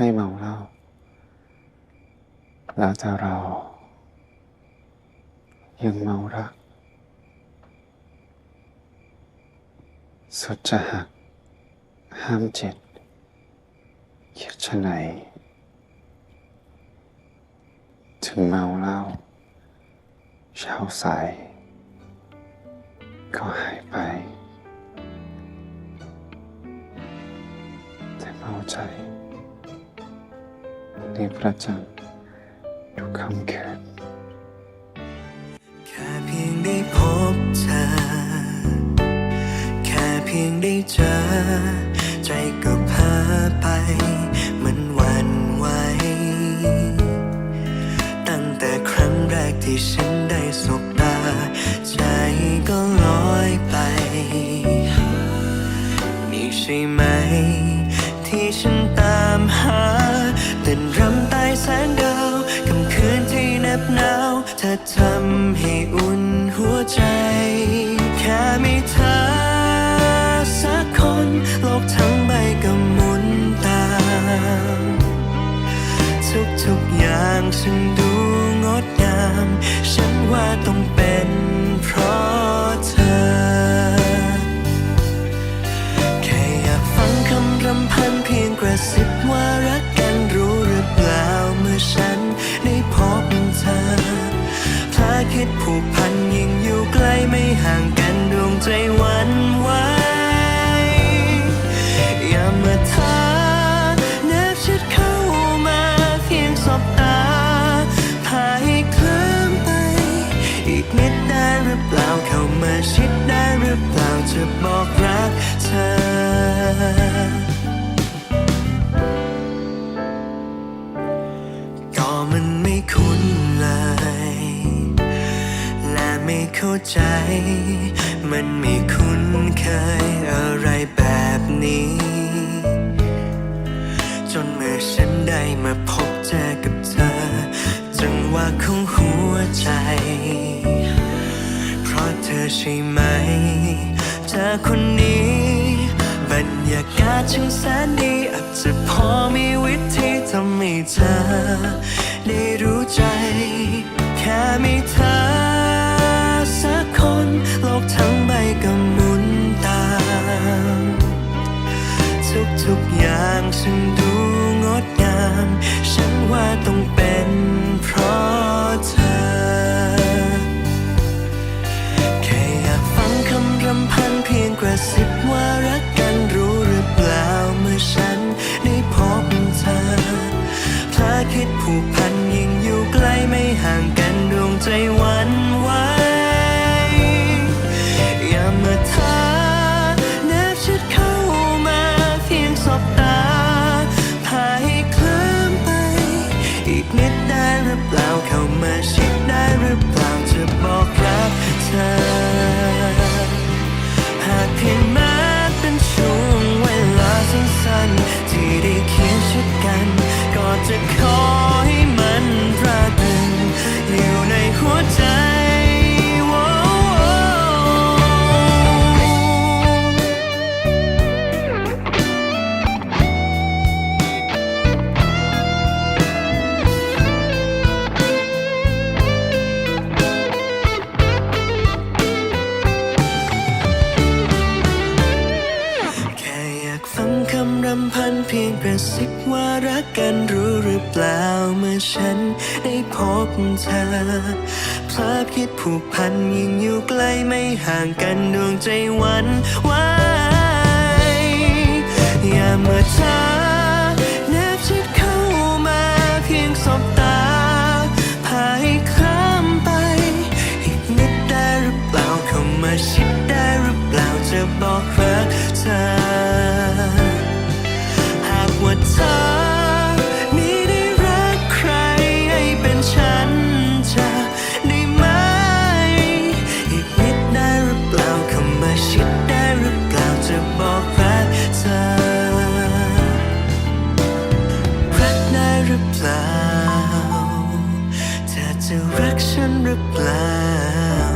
ไม่เมาเหล้าแล้วแต่เรา ยังเมารัก สุดจะหัก ห้ามเจ็ดคิดชะไหน ถึงเมาเหล้าเช้าสาย ก็หายไป แต่เมาใจ ในประจำทุกคำคืนแค่เพียงได้พบเธอ แค่เพียงได้เจอ ใจก็พาไป มันวันไหวตั้งแต่ครั้งแรกที่ฉันได้สบตา ใจก็ลอยไป นี่ใช่ไหม ที่ฉันตามหา ต้นรำใต้แสงดาวคำคืนที่เน็บหนาวเธอทำให้อุ่นหัวใจ แค่มีเธอสักคน โลกทั้งใบก็หมุนตามทุกๆอย่างฉันดูงดงาม ฉันว่าต้องเป็นเพราะเธอ แค่อยากฟังคำรำพันเพียงกระซิบ พันยิ่งอยู่ใกล้ไม่ห่างกันดวงใจวันไหวอย่ามาเธอแนบชิดเข้ามาเพียงสบตาพาให้เคลิ้มไป อีกนิดได้หรือเปล่าเข้ามาชิดได้หรือเปล่าจะบอก ไม่เข้าใจ มันไม่คุ้นเคยอะไรแบบนี้ จนเมื่อฉันได้มาพบเจอกับเธอ จังหวะของหัวใจ เพราะเธอใช่ไหม เธอคนนี้ บรรยากาศช่างแสนดีอาจจะพอมีวิธีทำให้เธอ กๆอย่างฉันดูงดงาม ฉันว่าต้องเป็นเพราะเธอ แค่อยากฟังคำรำพันเพียงกระซิบว่ารักกันรู้หรือเปล่าเมื่อฉันได้พบเธอพลาคิดผูกพันยิ่งอยู่ใกล้ไม่ห่างกันดวงใจวันไหวอย่ามาเธอแนบชิดเข้ามาเพียงสบตา รือเปล่าจะบอกรักเธอ สิบว่ารักกันรู้หรือเปล่าเมื่อฉันได้พบเธอพลาดคิดผูกพันยิ่งอยู่ใกล้ไม่ห่างกันดวงใจวันวัน จะรักฉันหรือเปล่า